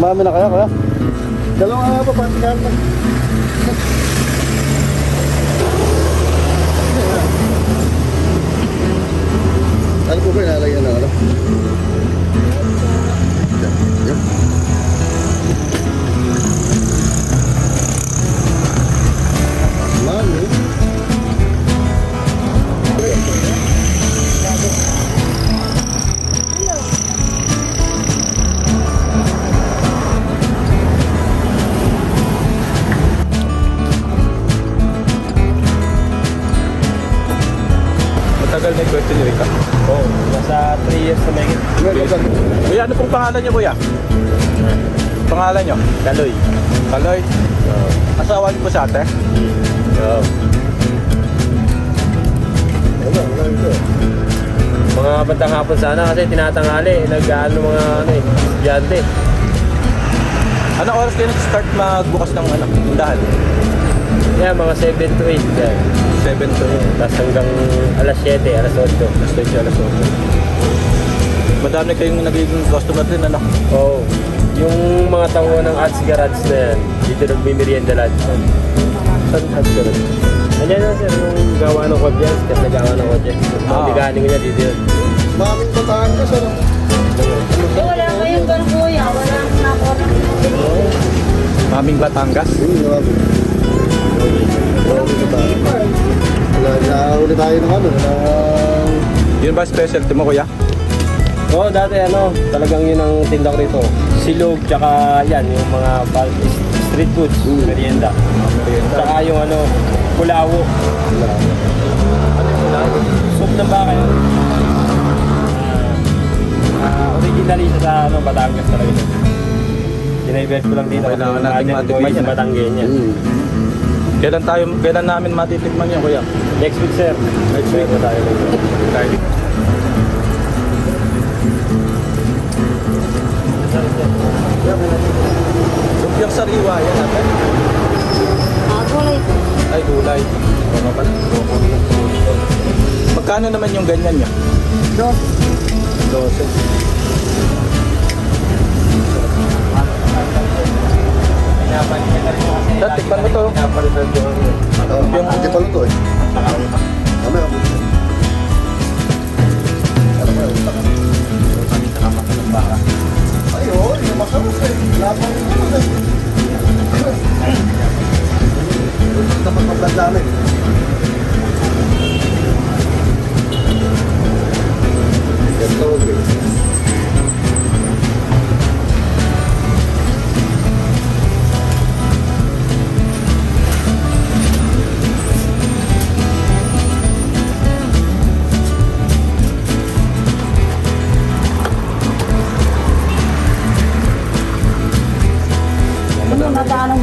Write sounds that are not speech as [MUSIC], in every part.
Marami na kaya, kuya? Dalawang nga pa, pantikan na. Ano po ba inalagyan ng ano? Pangalan niyo, kuya? Pangalan niyo? kaloy. Kaloy. Oo. Asawa niyo po sa ate? Oo. Wala, wala ito. Mga bandang hapon sana kasi tinatangali, nag-ano mga ano eh, estudyante. Anong oras kayo nag-start magbukas ng ano, tindahan? Kaya mga 7 to 8 yan. 7 to Tapos hanggang alas 7, alas 8. alas 10, alas 8. Madami kayong nagiging customer din, ano? Oo. Yung mga tao ng Arts Garage na yan, dito nagmimerienda lahat. Saan Arts Garage? Ano yan sir, yung gawa ng kodyas, kasi nagawa ng. Yung mga Ah. biganing niya dito yun. Maming bataan ka, sir. Eh, wala kayong doon kuya, wala nang nakuha. Maming Batangas. Yun, mami. Mami bataan. Wala, nakahuli tayo ng ano, ng... Yun ba specialty mo, kuya? Oo, dati ano, talagang yun ang tindak rito. Silog, tsaka yan, yung mga bal- street foods, merienda. Tsaka yung ano, kulawo. Ano yung? Soup ng baka yun. Ah, ah, originally siya sa ano, Batangas talaga yun. Dinivert ko lang dito. Kailangan ko matikman yan. Batanggen yan. Mm. Kailan tayo, kailan namin matitikman yan, kuya? Next week, sir. Next week na tayo. Kahit Lumpiang sariwa yan natin. Ah, gulay. Ay, gulay. Ano pala? Magkano naman yung ganyan niya? Dos. 12. Dad, tikman mo to. Yung- hindi pa luto eh. Mamaya, Ano ba yun? Ay, oo, yung masarap eh. Yung ano eh. Dapat. Ito, okay.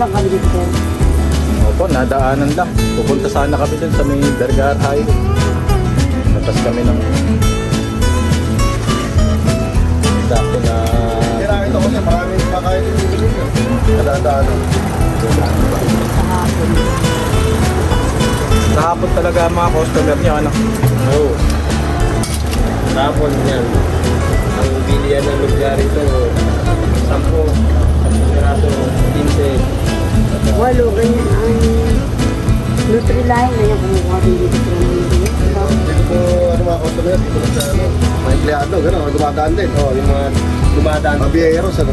Lang kami dito. Opo, nadaanan lang. Pupunta sana kami dun sa may Vergara Highway. Natas kami ng... Sakto na... Kailangan ito kasi maraming ko. Nadadaanan. Sa hapon. Kahapon talaga ang mga customer niya, ano? Oo. Tapon yan. Ang bilian ng lugar ito, 10, 10 piraso, 15. Walo, ganyan ang Nutrilite na yung kumukuha din dito sa mga. Dito po, ano mga customer, dito lang sa ano, mga empleyado, gano'n, mga dumadaan din. Oo, yung mga dumadaan. Mga biyeros, ano.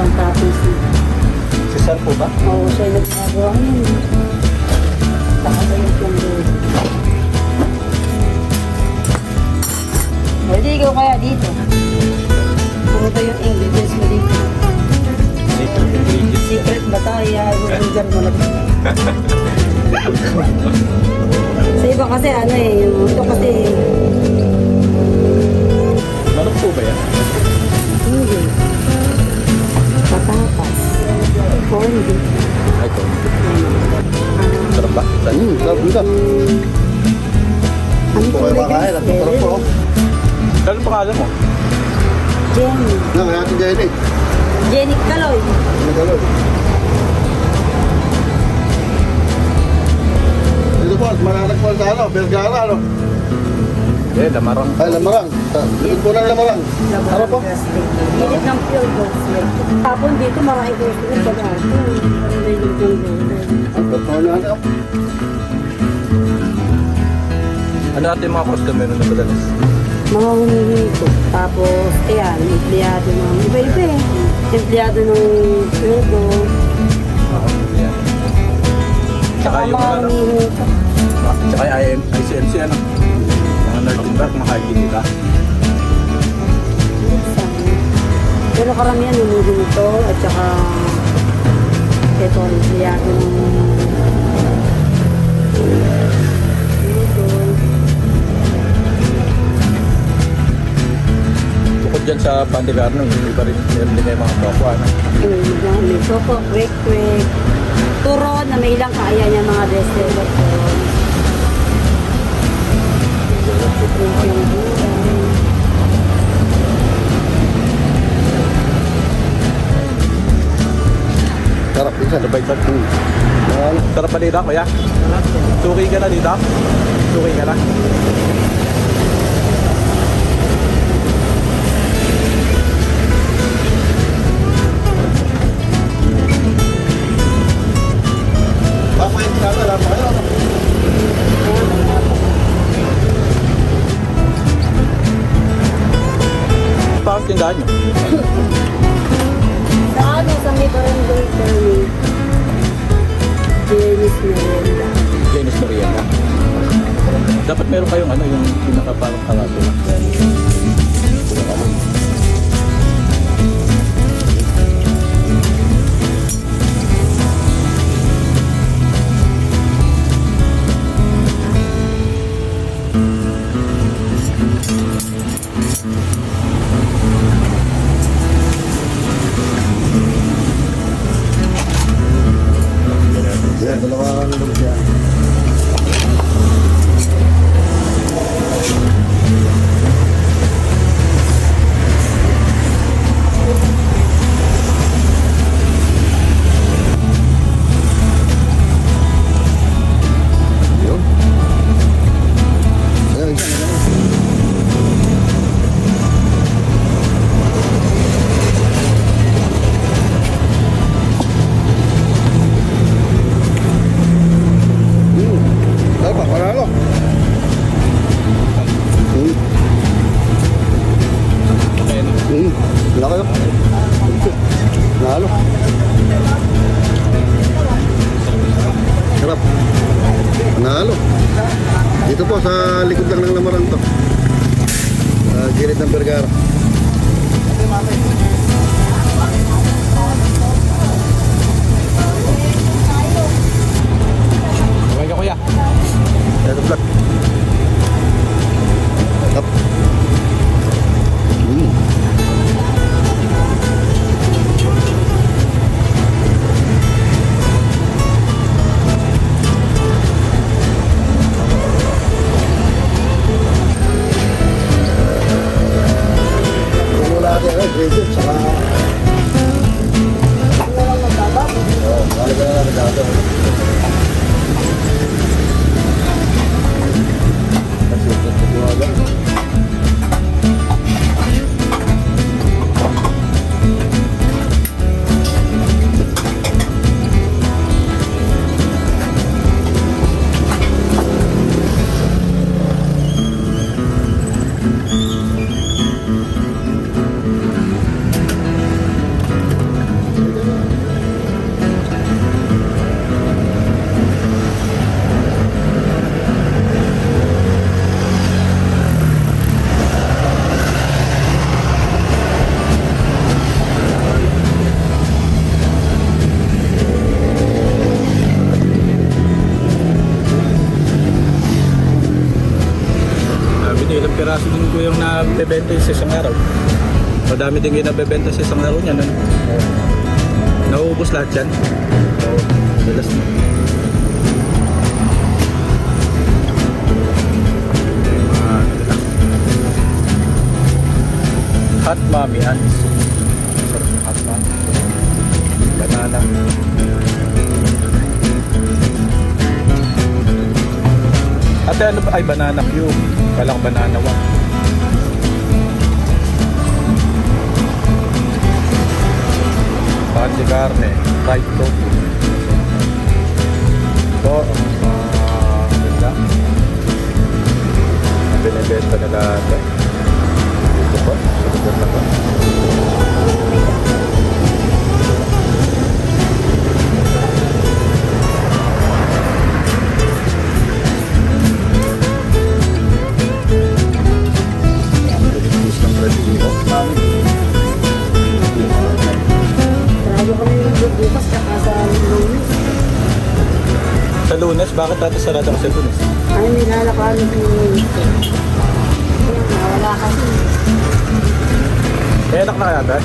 yung pang-tapos. si Sir po ba? Oo, siya yung nagagawa niya. Saka ba yung plumber? Pwede ikaw kaya dito. Pumunta yung ingredients mo dito. Secret ingredient. Secret ba tayo? Iyan, mo na dito. [LAUGHS] Sa iba kasi ano eh, yung ano, Vergara, ano? Eh, lamarang. Ay, lamarang. Likod po ng lamarang. Ano po? Init ng gold sweat. Tapon dito marami ko. Ano yung ng gulay. Ang totoo niya, ano? Ano natin yung mga customer na madalas? Mga humihingi ko. Tapos, ayan, empleyado ng iba-iba eh. Empleyado ng sweldo. Oo, yan. Tsaka Saka yung mga ano, humihingi ko. Tsaka yung ICMC ano? Mga nursing back, mga hygiene nila. Pero karamihan humihingi ko at saka ito, empleyado ng. Bukod dyan sa Pandigarno, hindi pa rin meron din kayo mga toko, ano? Yung mga may soko, quick quick. Turon na may ilang kaya niya mga. Yung gulay. Sarap din siya. Sabay sa Hmm. Ano? Sarap pa dito, kuya? Suki ka na dito? Suki ka na? Tindahan nyo? Sa ano, sa may barangay kami. Jenny's Merenda. Dennis Merienda. Dapat meron kayong ano, yung pinaka parang karato 我来了。Bebenta yun sa isang araw. Madami din ginabebenta sa isang araw niyan. Ano? Nauubos lahat yan. Oo. Dalas na. Mga ano lang. Hot mommy ants. Hot mommy. Banana. Ate, ano ba? Ay, banana cube. Kalang banana one. De carne, fried tofu. Ito, ang mga ganda. Ang binibenta nila ate. Dito po, sa na. Bakit dati sarado sa lunes? Ano nilalakarin ko yung lunes. Kaya nawala kasi. Eh, anak na kaya. Apat.